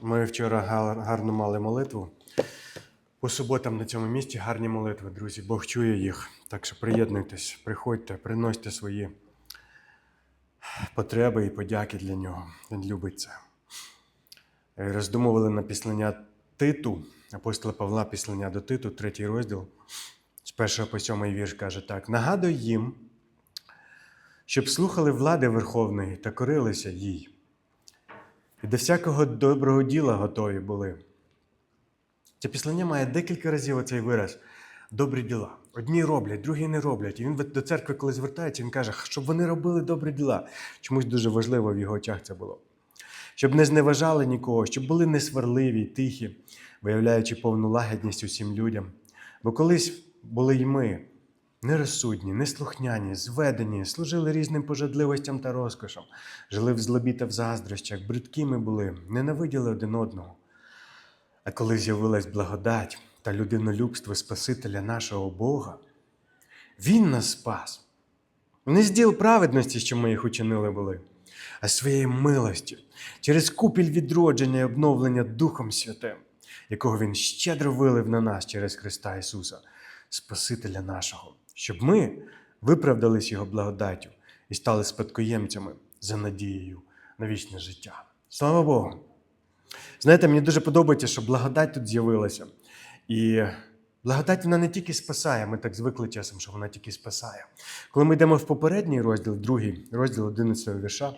Ми вчора гарно мали молитву. По суботам на цьому місці гарні молитви, друзі. Бог чує їх. Так що приєднуйтесь, приходьте, приносьте свої потреби і подяки для нього. Він любить це. Е, Роздумували на післання Титу, апостола Павла, післання до Титу, третій розділ. З першого по сьомий вірш каже так: нагадуй їм, щоб слухали влади Верховної та корилися їй. І до всякого доброго діла готові були. Це післання має декілька разів оцей вираз добрі діла. Одні роблять, другі не роблять. І він до церкви, коли звертається, він каже, щоб вони робили добрі діла. Чомусь дуже важливо в його очах це було. Щоб не зневажали нікого, щоб були несварливі, тихі, виявляючи повну лагідність усім людям. Бо колись були й ми нерозсудні, неслухняні, зведені, служили різним пожадливостям та розкошам, жили в злобі та в заздрощах, бридкими були, ненавиділи один одного. А коли з'явилась благодать та людинолюбство Спасителя нашого Бога, Він нас спас. Не з діл праведності, що ми їх учинили були, а своєю милостю, через купіль відродження і обновлення Духом Святим, якого Він щедро вилив на нас через Христа Ісуса, Спасителя нашого, щоб ми виправдались Його благодаттю і стали спадкоємцями за надією на вічне життя. Слава Богу! Знаєте, мені дуже подобається, що благодать тут з'явилася. І благодать вона не тільки спасає, ми так звикли часом, що вона тільки спасає. Коли ми йдемо в попередній розділ, другий розділ 11 вірша,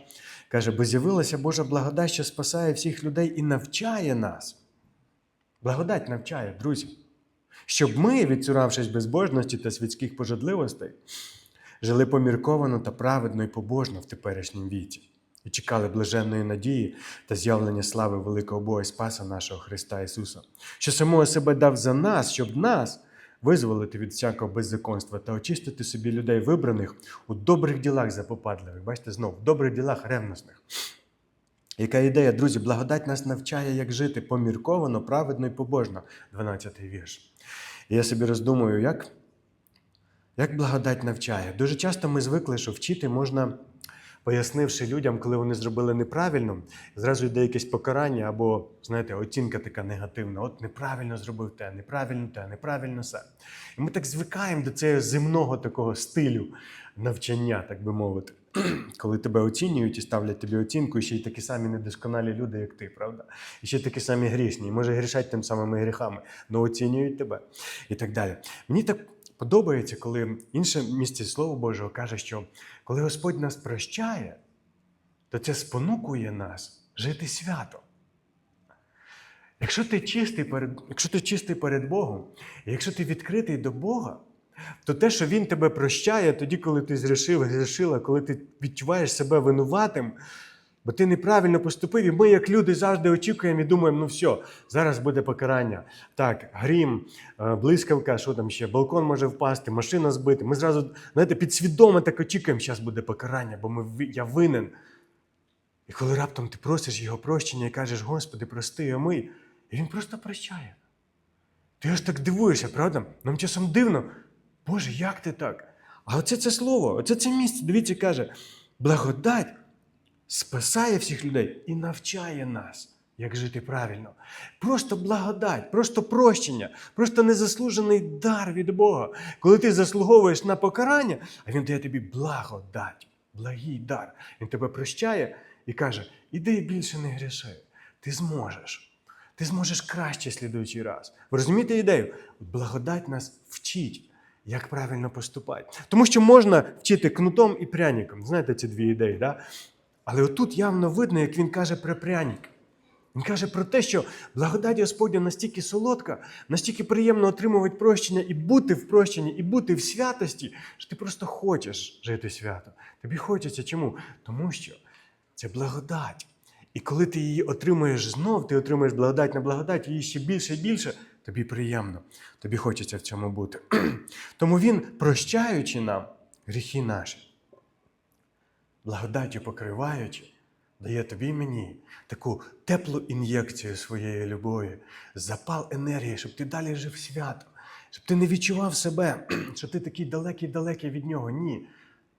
каже, бо з'явилася Божа благодать, що спасає всіх людей і навчає нас. Благодать навчає, друзі. Щоб ми, відцуравшись безбожності та світських пожадливостей, жили помірковано та праведно і побожно в теперішнім віці і чекали блаженної надії та з'явлення слави великого Бога і Спаса нашого Христа Ісуса, що самого себе дав за нас, щоб нас визволити від всякого беззаконства та очистити собі людей вибраних у добрих ділах запопадливих. Бачите, знов, в добрих ділах ревностних. Яка ідея, друзі, благодать нас навчає, як жити помірковано, праведно і побожно, 12-й вірш. І я собі роздумую, як, як благодать навчає. Дуже часто ми звикли, що вчити можна, пояснивши людям, коли вони зробили неправильно, зразу йде якесь покарання або, знаєте, оцінка така негативна. От неправильно зробив те, неправильно те, неправильно все. І ми так звикаємо до цього земного такого стилю навчання, так би мовити. Коли тебе оцінюють і ставлять тобі оцінку, і ще й такі самі недосконалі люди, як ти, правда? І ще такі самі грішні, і може грішать тим самими гріхами, але оцінюють тебе і так далі. Мені так подобається, коли інше місце Слова Божого каже, що коли Господь нас прощає, то це спонукує нас жити свято. Якщо ти чистий перед, якщо ти чистий перед Богом, і якщо ти відкритий до Бога, то те, що Він тебе прощає, тоді, коли ти зрішив, грішила, коли ти відчуваєш себе винуватим, бо ти неправильно поступив, і ми, як люди, завжди очікуємо і думаємо, ну все, зараз буде покарання. Так, грім, е, блискавка, що там ще, балкон може впасти, машина збити. Ми зразу, знаєте, підсвідомо так очікуємо, зараз буде покарання, бо ми, я винен. І коли раптом ти просиш його прощення і кажеш, Господи, прости, омий, і він просто прощає. Ти аж так дивуєшся, правда? Нам часом дивно. Боже, як ти так? А оце це слово, оце це місце, дивіться, каже, благодать спасає всіх людей і навчає нас, як жити правильно. Просто благодать, просто прощення, просто незаслужений дар від Бога. Коли ти заслуговуєш на покарання, а Він дає тобі благодать, благий дар. Він тебе прощає і каже: іди і більше не гріши, ти зможеш. Ти зможеш краще слідуючий раз. Ви розумієте ідею? Благодать нас вчить, як правильно поступати. Тому що можна вчити кнутом і пряником. Знаєте ці дві ідеї, да? Але отут явно видно, як він каже про пряник. Він каже про те, що благодать Господня настільки солодка, настільки приємно отримувати прощення і бути в прощенні, і бути в святості, що ти просто хочеш жити свято. Тобі хочеться чому? Тому що це благодать. І коли ти її отримуєш знов, ти отримуєш благодать на благодать, її ще більше і більше, тобі приємно, тобі хочеться в цьому бути. Тому він, прощаючи нам гріхи наші, благодаттю покриваючи, дає тобі мені таку теплу ін'єкцію своєї любові, запал енергії, щоб ти далі жив свято, щоб ти не відчував себе, що ти такий далекий-далекий від нього. Ні.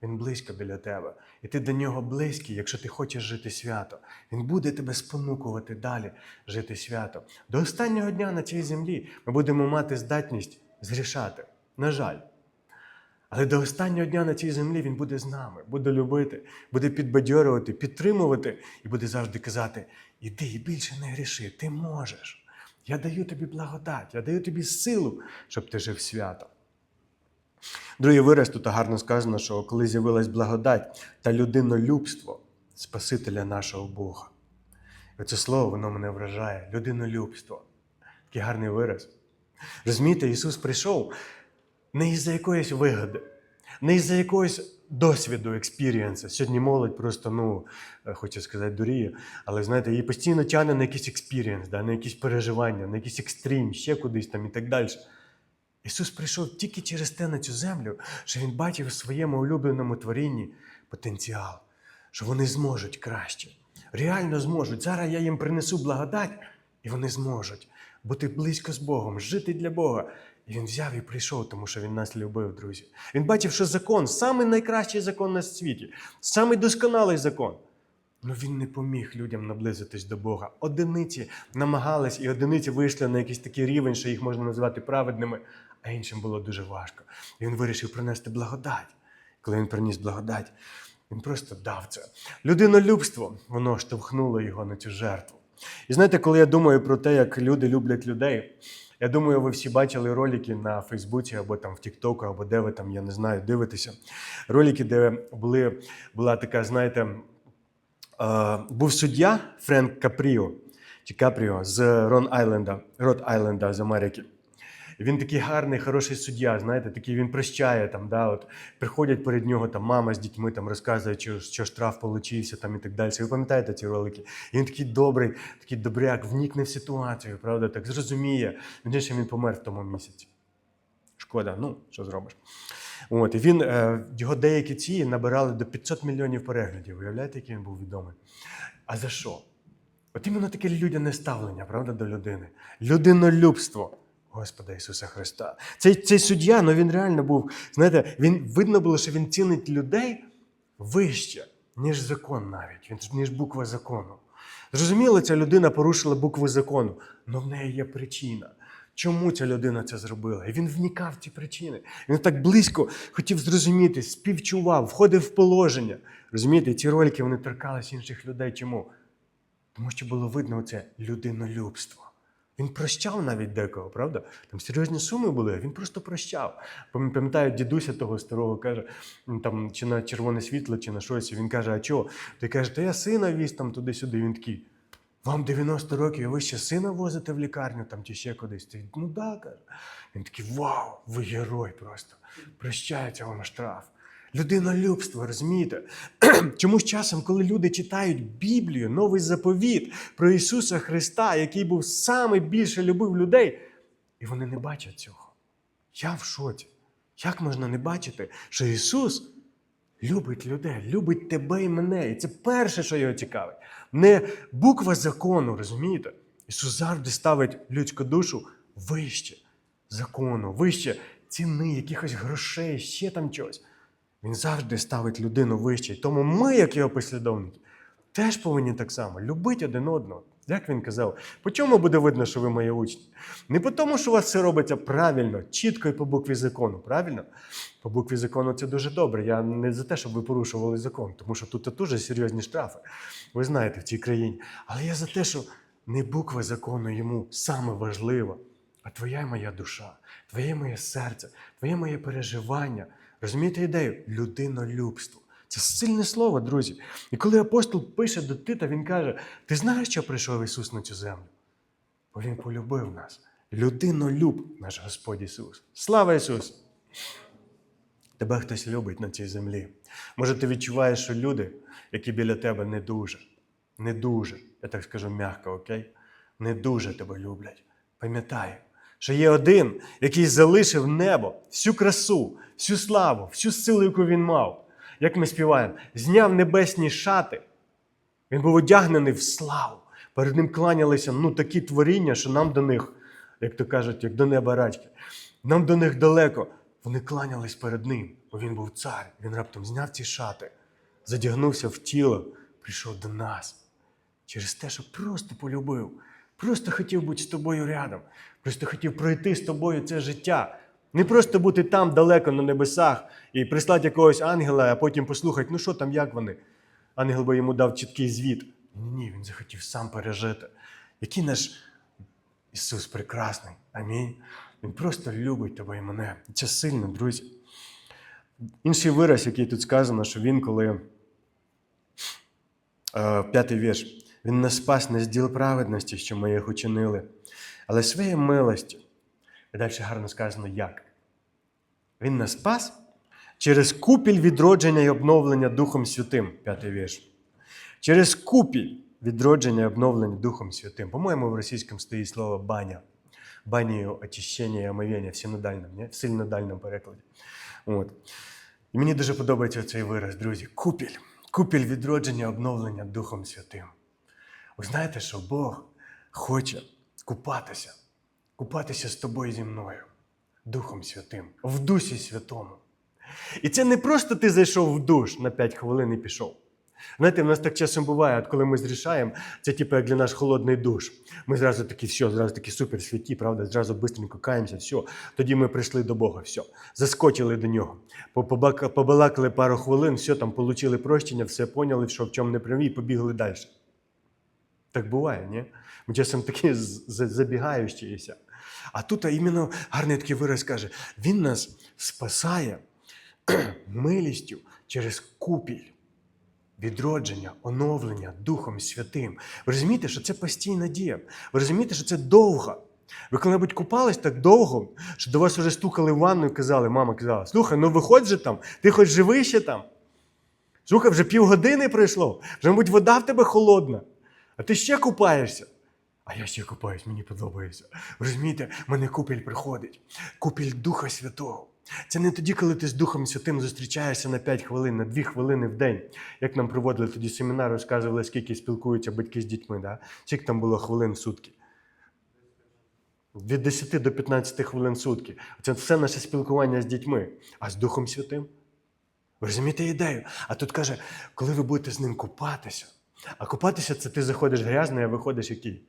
Він близько біля тебе. І ти до нього близький, якщо ти хочеш жити свято. Він буде тебе спонукувати далі жити свято. До останнього дня на цій землі ми будемо мати здатність зрішати. На жаль. Але до останнього дня на цій землі він буде з нами, буде любити, буде підбадьорювати, підтримувати і буде завжди казати: іди і більше не гріши, ти можеш. Я даю тобі благодать, я даю тобі силу, щоб ти жив свято. Другий вираз тут гарно сказано, що коли з'явилась благодать та людинолюбство Спасителя нашого Бога. Це слово воно мене вражає. Людинолюбство. Такий гарний вираз. Розумієте, Ісус прийшов не із-за якоїсь вигоди, не із-за якогось досвіду, експірієнса. Сьогодні молодь просто, ну, е, хочу сказати, дуріє, але знаєте, її постійно тягне на якийсь експірієнс, да, на якісь переживання, на якийсь екстрім, ще кудись там і так далі. Ісус прийшов тільки через те на цю землю, що Він бачив у своєму улюбленому творінні потенціал, що вони зможуть краще. Реально зможуть. Зараз я їм принесу благодать, і вони зможуть бути близько з Богом, жити для Бога. І він взяв і прийшов, тому що він нас любив, друзі. Він бачив, що закон самий найкращий закон на світі, самий досконалий закон. Ну він не поміг людям наблизитись до Бога. Одиниці намагались, і одиниці вийшли на якийсь такий рівень, що їх можна назвати праведними, а іншим було дуже важко. І він вирішив принести благодать. Коли він приніс благодать, він просто дав це. Людинолюбство, воно штовхнуло його на цю жертву. І знаєте, коли я думаю про те, як люди люблять людей, я думаю, ви всі бачили ролики на Фейсбуці або там в Тіктоку, або де ви там, я не знаю, дивитеся. Ролики, де були, була така, знаєте, був суддя Френк Капріо чи Капріо з Рон Айленда, Рот Айленда з Америки. Він такий гарний, хороший суддя, знаєте, такий він прощає там, да, от приходять перед нього там мама з дітьми там розказує, що, що штраф получився там і так далі. Ви пам'ятаєте ці ролики? І він такий добрий, такий добряк, вникне в ситуацію, правда, так зрозуміє. Він помер в тому місяці. Шкода, ну що зробиш. От, і він, е, його деякі ці набирали до 500 мільйонів переглядів. Уявляєте, який він був відомий? А за що? От іменно таке людяне ставлення, правда, до людини. Людинолюбство. Господа Ісуса Христа. Цей, цей суддя, ну він реально був, знаєте, він видно було, що він цінить людей вище, ніж закон навіть, ніж буква закону. Зрозуміло, ця людина порушила букви закону, але в неї є причина. Чому ця людина це зробила? І він вникав в ці причини. Він так близько хотів зрозуміти, співчував, входив в положення. Розумієте, ці ролики вони торкались інших людей. Чому? Тому що було видно це людинолюбство. Він прощав навіть декого, правда? Там серйозні суми були, він просто прощав. Пам'ятаю, дідуся того старого каже, там, чи на червоне світло, чи на щось. Він каже, а чого? Той каже, та я сина віз там туди-сюди. Він такий. Вам 90 років, а ви ще сина возите в лікарню там чи ще кудись. Ти, ну да, каже. Він такий, вау, ви герой просто. Прощається вам штраф. Людинолюбство, розумієте? Чому з часом, коли люди читають Біблію, новий заповіт про Ісуса Христа, який був саме більше любив людей, і вони не бачать цього. Я в шоці. Як можна не бачити, що Ісус любить людей, любить тебе і мене. І це перше, що його цікавить. Не буква закону, розумієте? Ісус завжди ставить людську душу вище закону, вище ціни, якихось грошей, ще там чогось. Він завжди ставить людину вище. Тому ми, як його послідовники, теж повинні так само любити один одного. Як він казав, по чому буде видно, що ви мої учні? Не по тому, що у вас все робиться правильно, чітко і по букві закону. Правильно? По букві закону це дуже добре. Я не за те, щоб ви порушували закон, тому що тут дуже серйозні штрафи. Ви знаєте, в цій країні. Але я за те, що не буква закону йому саме важлива, а твоя і моя душа, твоє моє серце, твоє моє переживання. Розумієте ідею? Людинолюбство. Це сильне слово, друзі. І коли апостол пише до Тита, він каже: Ти знаєш, що прийшов Ісус на цю землю? Бо Він полюбив нас. Людинолюб наш Господь Ісус. Слава Ісусу! Тебе хтось любить на цій землі. Може, ти відчуваєш, що люди, які біля тебе не дуже, не дуже, я так скажу м'яко, окей? Не дуже тебе люблять. Пам'ятай, що є один, який залишив небо, всю красу, всю славу, всю силу, яку він мав. Як ми співаємо, зняв небесні шати. Він був одягнений в славу. Перед ним кланялися ну, такі творіння, що нам до них, як то кажуть, як до неба рачки, нам до них далеко. Вони кланялись перед ним. бо він був цар. Він раптом зняв ці шати, задягнувся в тіло, прийшов до нас через те, що просто полюбив, просто хотів бути з тобою рядом, просто хотів пройти з тобою це життя. Не просто бути там далеко на небесах і прислати якогось ангела, а потім послухати, ну що там, як вони. Ангел би йому дав чіткий звіт. Ні, він захотів сам пережити. Який наш Ісус прекрасний. Амінь. Він просто любить тебе і мене. Це сильно, друзі. Інший вираз, який тут сказано, що він, коли е, п'ятий вірш, він нас спас не з діл праведності, що ми їх учинили, але своєю милостю. І далі гарно сказано, як. Він нас спас через купіль відродження і обновлення Духом Святим, п'ятий вірш. Через купіль відродження і обновлення Духом Святим. По-моєму, в російському стоїть слово баня. Банію, очищення і омовення в синодальному, в сильнодальному перекладі. От. І мені дуже подобається цей вираз, друзі. Купіль. Купіль відродження, обновлення Духом Святим. Ви знаєте, що Бог хоче купатися, купатися з тобою зі мною, Духом Святим, в Дусі Святому. І це не просто ти зайшов в душ на 5 хвилин і пішов. Знаєте, в нас так часом буває, от коли ми зрішаємо, це типу як для нас холодний душ. Ми зразу такі, все, зразу такі супер святі, правда, зразу швидко каємося, все. Тоді ми прийшли до Бога, все. Заскочили до нього. Побалакали пару хвилин, все, там отримали прощення, все поняли, що в чому не праві, і побігли далі. Так буває, ні? Ми часом такі забігаючіся. А тут іменно гарний такий вираз каже: Він нас спасає милістю через купіль відродження, оновлення Духом Святим. Ви розумієте, що це постійна дія. Ви розумієте, що це довго. Ви коли-небудь купались так довго, що до вас вже стукали в ванну і казали, мама казала, слухай, ну виходь же там, ти хоч живий ще там. Слухай, вже півгодини пройшло, вже, мабуть, вода в тебе холодна, а ти ще купаєшся. А я ще купаюсь, мені подобається. Розумієте, мене купіль приходить, купіль Духа Святого. Це не тоді, коли ти з Духом Святим зустрічаєшся на 5 хвилин, на 2 хвилини в день. Як нам проводили тоді семінар, розказували, скільки спілкуються батьки з дітьми. Да? Скільки там було хвилин в сутки? Від 10 до 15 хвилин в сутки. Це все наше спілкування з дітьми, а з Духом Святим. Ви розумієте ідею? А тут каже, коли ви будете з ним купатися, а купатися це ти заходиш грязний, а виходиш який?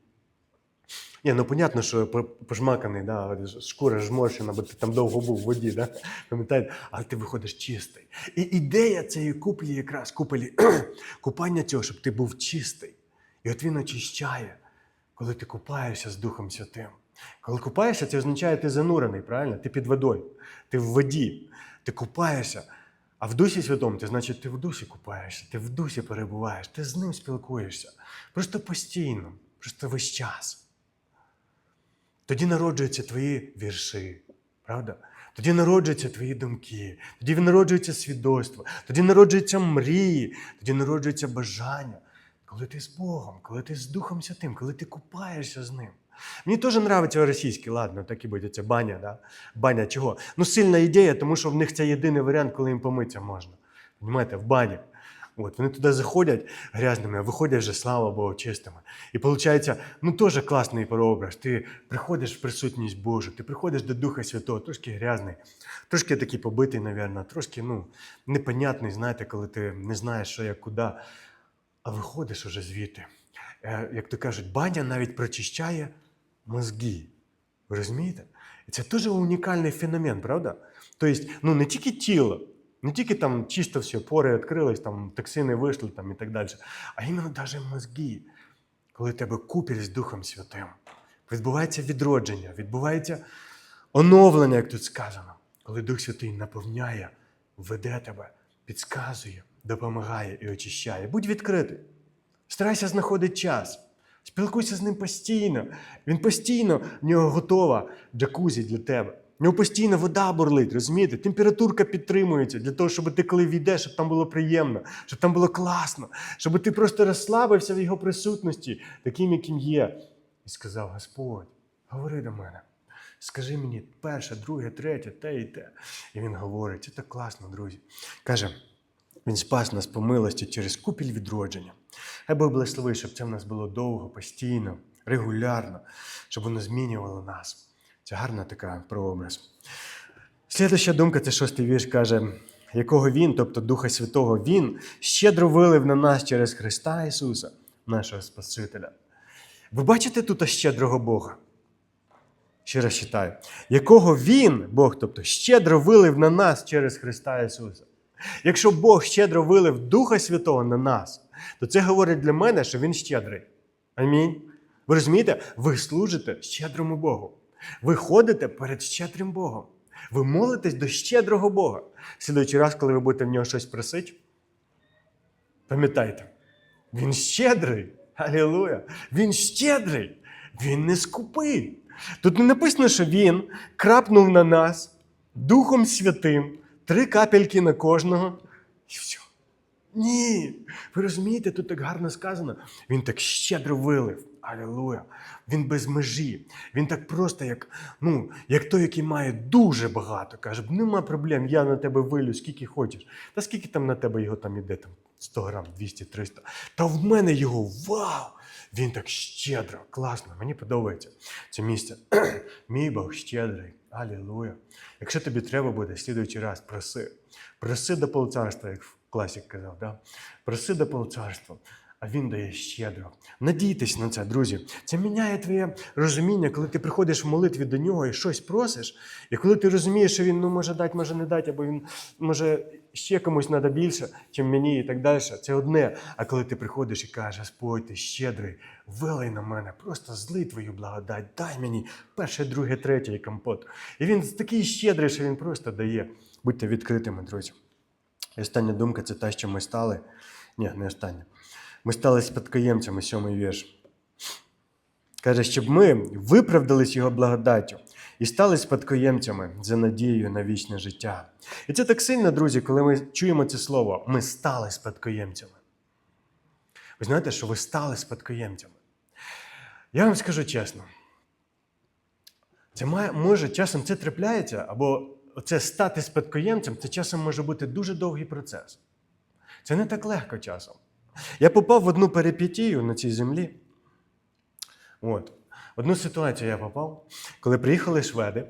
Ні, ну понятно, що пожмаканий, да, шкура зморщена, бо ти там довго був в воді, да? пам'ятаєте, але ти виходиш чистий. І ідея цієї куплі якраз купелі, купання цього, щоб ти був чистий. І от він очищає, коли ти купаєшся з Духом Святим. Коли купаєшся, це означає, ти занурений, правильно? Ти під водою, ти в воді, ти купаєшся. А в Дусі Святому, це значить, ти в дусі купаєшся, ти в дусі перебуваєш, ти з ним спілкуєшся. Просто постійно, просто весь час. Тоді народжуються твої вірші, правда? Тоді народжуються твої думки, тоді народжується свідоцтво, тоді народжуються мрії, тоді народжується бажання. Коли ти з Богом, коли ти з Духом Святим, коли ти купаєшся з ним. Мені теж подобається російський, ладно, так і буде, це баня, да? Баня чого? Ну, сильна ідея, тому що в них це єдиний варіант, коли їм помитися можна. Понимаєте, в бані. От, вони туди заходять грязними, а виходять вже, слава Богу, чистими. І виходить, ну теж класний прообраз. Ти приходиш в присутність Божу, ти приходиш до Духа Святого, трошки грязний, трошки такий побитий, мабуть, трошки ну, непонятний, знаєте, коли ти не знаєш, що як куди, а виходиш уже звідти. Е, Як то кажуть, баня навіть прочищає мозги. Ви розумієте? Це теж унікальний феномен, правда? Тобто, ну не тільки тіло, не тільки там чисто все, пори відкрились, там токсини вийшли там, і так далі, а іменно навіть мозги, коли тебе купіль з Духом Святим. Відбувається відродження, відбувається оновлення, як тут сказано, коли Дух Святий наповняє, веде тебе, підказує, допомагає і очищає. Будь відкритий. Старайся знаходити час. Спілкуйся з ним постійно. Він постійно в нього готова джакузі для тебе. В нього постійно вода бурлить, розумієте? Температурка підтримується для того, щоб ти, коли війдеш, щоб там було приємно, щоб там було класно, щоб ти просто розслабився в його присутності, таким, яким є. І сказав: Господь, говори до мене. Скажи мені перше, друге, третє, те і те. І він говорить, це так класно, друзі. Каже, він спас нас по милості через купіль відродження. Хай Бог благословить, щоб це в нас було довго, постійно, регулярно, щоб воно змінювало нас. Це гарна така прообраз. Слідуща думка це шостий вірш каже: якого Він, тобто Духа Святого, Він щедро вилив на нас через Христа Ісуса, нашого Спасителя. Ви бачите тут щедрого Бога? Ще раз читаю, якого Він, Бог, тобто, щедро вилив на нас через Христа Ісуса. Якщо Бог щедро вилив Духа Святого на нас, то це говорить для мене, що Він щедрий. Амінь. Ви розумієте, ви служите щедрому Богу. Ви ходите перед щедрим Богом. Ви молитесь до щедрого Бога. Слідуючий раз, коли ви будете в нього щось просити, пам'ятайте, він щедрий. Алілуя! Він щедрий, він не скупий. Тут не написано, що він крапнув на нас Духом Святим, три капельки на кожного, і все. Ні. Ви розумієте, тут так гарно сказано. Він так щедро вилив. Алілуя. Він без межі. Він так просто, як, ну, як той, який має дуже багато. Каже, нема проблем, я на тебе вилю, скільки хочеш. Та скільки там на тебе його там іде, там 100 грам, 200, 300. Та в мене його вау! Він так щедро, класно, мені подобається це місце. Мій Бог щедрий. Алілуя. Якщо тобі треба буде, слідуючий раз проси. Проси до полцарства, як класик казав. Да? Проси до полцарства, а він дає щедро. Надійтесь на це, друзі. Це міняє твоє розуміння, коли ти приходиш в молитві до нього і щось просиш. І коли ти розумієш, що він ну, може дати, може не дати, або він може ще комусь треба більше, ніж мені, і так далі. Це одне. А коли ти приходиш і кажеш, Господь, ти щедрий, вилий на мене, просто злий твою благодать, дай мені перше, друге, третє і компот. І він такий щедрий, що він просто дає. Будьте відкритими, друзі. І остання думка це те, що ми стали. Ні, не остання. Ми стали спадкоємцями сьомий вірш. Каже, щоб ми виправдались його благодаттю і стали спадкоємцями за надією на вічне життя. І це так сильно, друзі, коли ми чуємо це слово, ми стали спадкоємцями. Ви знаєте, що ви стали спадкоємцями. Я вам скажу чесно, це має, може часом це трапляється, або це стати спадкоємцем, це часом може бути дуже довгий процес. Це не так легко часом. Я попав в одну перипетію на цій землі. От. Одну ситуацію я попав, коли приїхали шведи.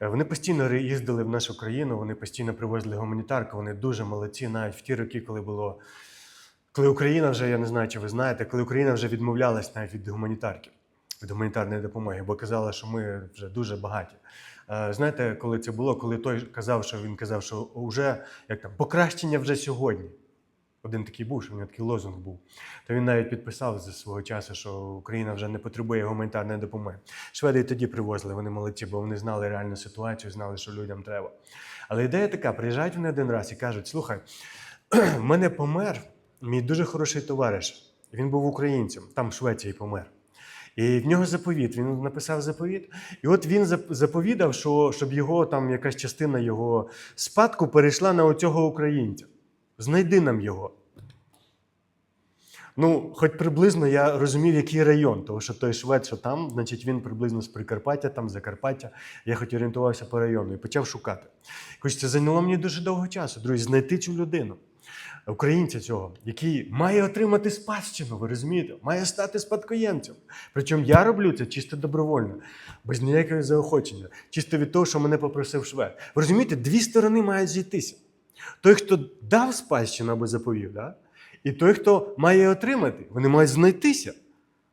е, Вони постійно їздили в нашу країну, вони постійно привозили гуманітарку, вони дуже молодці, навіть в ті роки, коли було. Коли Україна вже, я не знаю, чи ви знаєте, коли Україна вже відмовлялась навіть від гуманітарки, від гуманітарної допомоги, бо казала, що ми вже дуже багаті. Е, Знаєте, коли це було, коли той казав, що він казав, що вже як там покращення вже сьогодні. Один такий був, що в нього такий лозунг був. То він навіть підписав за свого часу, що Україна вже не потребує гуманітарної допомоги. Шведи і тоді привозили, вони молодці, бо вони знали реальну ситуацію, знали, що людям треба. Але ідея така: приїжджають вони один раз і кажуть: слухай, в мене помер мій дуже хороший товариш. Він був українцем, там в Швеції помер. І в нього заповіт. Він написав заповіт. І от він заповідав, що щоб його там якась частина його спадку перейшла на оцього українця. Знайди нам його. Ну, хоч приблизно я розумів, який район, тому що той швед, що там, значить, він приблизно з Прикарпаття, там Закарпаття. Я хоч орієнтувався по району і почав шукати. Хоч це зайняло мені дуже довго часу, друзі, знайти цю людину, українця цього, який має отримати спадщину, ви розумієте, має стати спадкоємцем. Причому я роблю це чисто добровольно, без ніякого заохочення, чисто від того, що мене попросив швед. Ви розумієте, дві сторони мають зійтися. Той, хто дав спадщину або заповів, да? і той, хто має отримати, вони мають знайтися,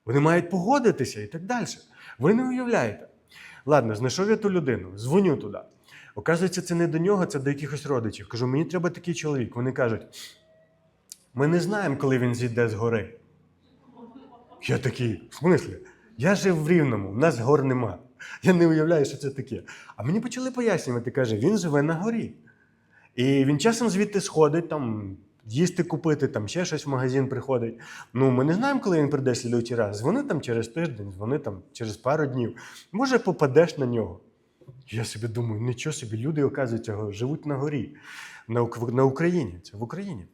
вони мають погодитися і так далі. Ви не уявляєте. Ладно, знайшов я ту людину, дзвоню туди. Оказується, це не до нього, це до якихось родичів. Кажу, мені треба такий чоловік. Вони кажуть, ми не знаємо, коли він зійде з гори. Я такий, в смислі? Я жив в Рівному, в нас гор нема. Я не уявляю, що це таке. А мені почали пояснювати, каже, він живе на горі. І він часом звідти сходить, там, їсти купити, там ще щось в магазин приходить. Ну, ми не знаємо, коли він прийде слідуючий раз. Дзвони там через тиждень, дзвони там через пару днів. Може, попадеш на нього. Я собі думаю, нічого собі, люди, оказується, живуть на горі, на, на Україні. Це в Україні.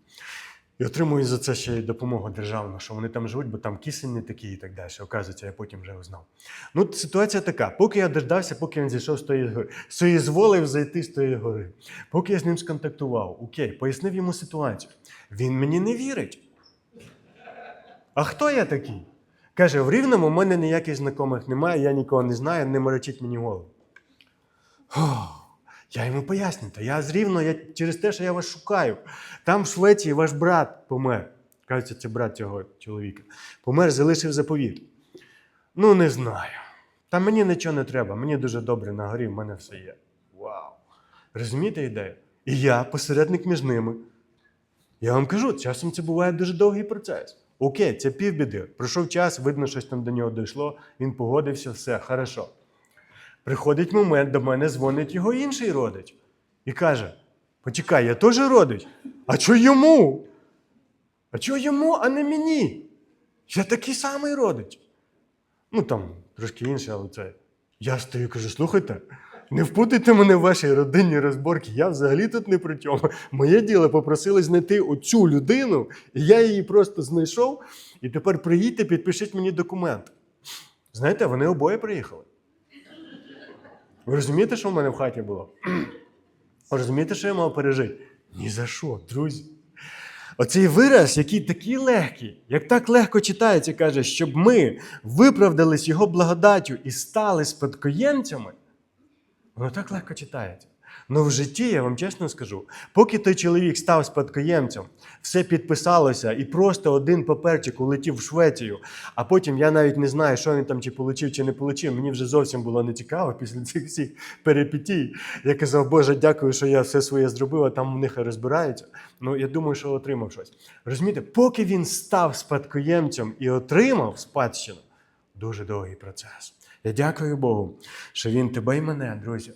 І отримують за це ще й допомогу державну, що вони там живуть, бо там кисень не такий і так далі. Оказується, я потім вже узнав. Ну, ситуація така: поки я дождався, поки він зійшов з тої гори, соїзволив зайти з тої гори. Поки я з ним сконтактував, окей, пояснив йому ситуацію. Він мені не вірить. А хто я такий? Каже: в Рівному в мене ніяких знайомих немає, я нікого не знаю, не морочить мені голову. Фух. Я йому поясню, та я з Рівно, я через те, що я вас шукаю. Там в Швеції ваш брат помер. Кажеться, це брат цього чоловіка. Помер, залишив заповіт. Ну, не знаю. Та мені нічого не треба, мені дуже добре на горі, в мене все є. Вау! Розумієте ідею? І я посередник між ними. Я вам кажу, часом це буває дуже довгий процес. Окей, це півбіди. Пройшов час, видно, щось там до нього дійшло, він погодився, все, хорошо. Приходить момент, до мене дзвонить його інший родич і каже: Почекай, я теж родич. А чого йому? А чого йому, а не мені? Я такий самий родич. Ну там трошки інше, але це. Я стою і кажу: слухайте, не впутайте мене в ваші родинні розборки. Я взагалі тут не при чому. Моє діло попросили знайти оцю людину, і я її просто знайшов. І тепер приїдьте, підпишіть мені документ. Знаєте, вони обоє приїхали. Ви розумієте, що в мене в хаті було? Ви розумієте, що я мав пережити? Ні за що, друзі. Оцей вираз, який такий легкий, як так легко читається, каже, щоб ми виправдались його благодаттю і стали спадкоємцями, воно так легко читається. Ну в житті, я вам чесно скажу, поки той чоловік став спадкоємцем, все підписалося і просто один паперчик улетів в Швецію, а потім я навіть не знаю, що він там чи получив, чи не получив. Мені вже зовсім було не цікаво після цих всіх перипетій. Я казав, Боже, дякую, що я все своє зробив, а там в них розбираються. Ну, я думаю, що отримав щось. Розумієте, поки він став спадкоємцем і отримав спадщину, дуже довгий процес. Я дякую Богу, що він тебе і мене, друзі,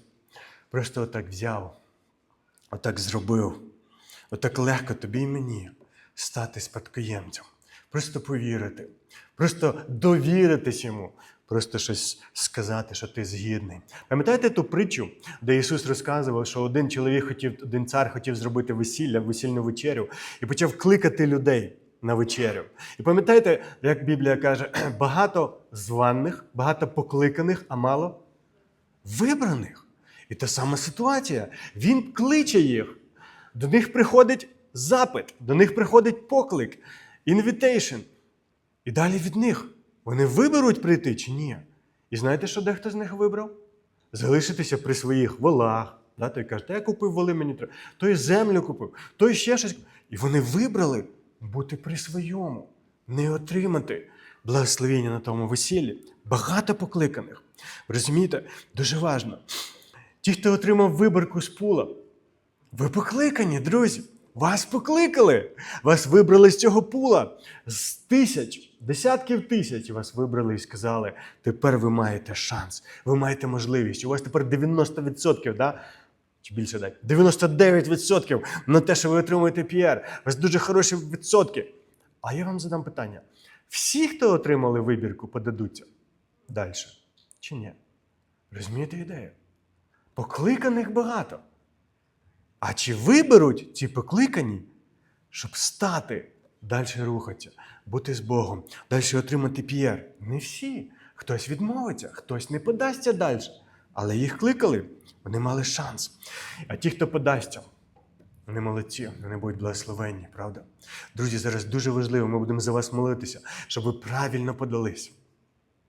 просто отак взяв, отак зробив. Отак легко тобі і мені стати спадкоємцем. Просто повірити, просто довіритись йому, просто щось сказати, що ти згідний. Пам'ятаєте ту притчу, де Ісус розказував, що один чоловік хотів, один цар хотів зробити весілля, весільну вечерю, і почав кликати людей на вечерю. І пам'ятаєте, як Біблія каже, багато званих, багато покликаних, а мало вибраних. І та сама ситуація. Він кличе їх. До них приходить запит, до них приходить поклик, invitation. І далі від них. Вони виберуть прийти чи ні? І знаєте, що дехто з них вибрав? Залишитися при своїх волах. Да? Той каже, та я купив воли, мені треба. Той землю купив, той ще щось. І вони вибрали бути при своєму, не отримати благословення на тому весіллі. Багато покликаних. Розумієте? Дуже важливо. Ті, хто отримав виборку з пула, ви покликані, друзі. Вас покликали. Вас вибрали з цього пула. З тисяч, десятків тисяч вас вибрали і сказали: тепер ви маєте шанс, ви маєте можливість. У вас тепер 90%, да? чи більше дать? 99% на те, що ви отримуєте піар. У вас дуже хороші відсотки. А я вам задам питання: всі, хто отримали вибірку, подадуться далі? Чи ні? Розумієте ідею? Покликаних багато. А чи виберуть ці покликані, щоб стати, далі рухатися, бути з Богом, далі отримати п'єр? Не всі. Хтось відмовиться, хтось не подасться далі. Але їх кликали, вони мали шанс. А ті, хто подасться, вони молодці, вони будуть благословенні, правда? Друзі, зараз дуже важливо, ми будемо за вас молитися, щоб ви правильно подались,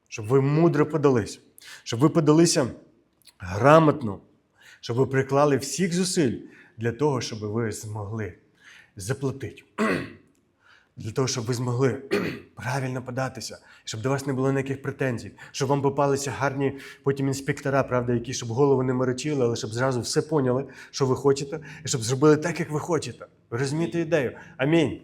щоб ви мудро подались, щоб ви подалися грамотно, щоб ви приклали всіх зусиль для того, щоб ви змогли заплатити. Для того, щоб ви змогли правильно податися, щоб до вас не було ніяких претензій, щоб вам попалися гарні потім інспектора, правда, які щоб голову не морочили, але щоб зразу все поняли, що ви хочете, і щоб зробили так, як ви хочете. Ви розумієте ідею? Амінь.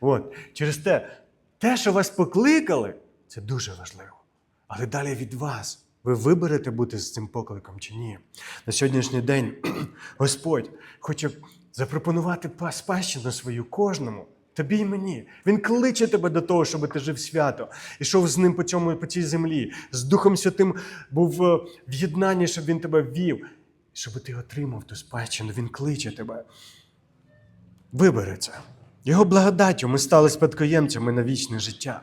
От. Через те, те, що вас покликали, це дуже важливо. Але далі від вас. Ви виберете бути з цим покликом чи ні? На сьогоднішній день Господь хоче запропонувати спадщину свою кожному, тобі і мені. Він кличе тебе до того, щоб ти жив свято, ішов з ним по, цьому, по цій землі, з Духом Святим був е, в єднанні, щоб він тебе ввів, щоб ти отримав ту спадщину. Він кличе тебе. Вибери це. Його благодаттю ми стали спадкоємцями на вічне життя.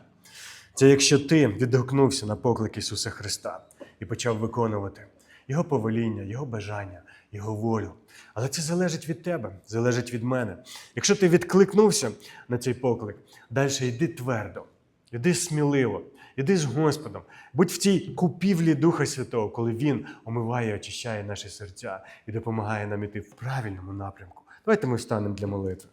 Це якщо ти відгукнувся на поклик Ісуса Христа і почав виконувати Його повеління, Його бажання, Його волю. Але це залежить від тебе, залежить від мене. Якщо ти відкликнувся на цей поклик, далі йди твердо, йди сміливо, Іди з Господом, будь в цій купівлі Духа Святого, коли Він омиває очищає наші серця і допомагає нам іти в правильному напрямку. Давайте ми встанемо для молитви.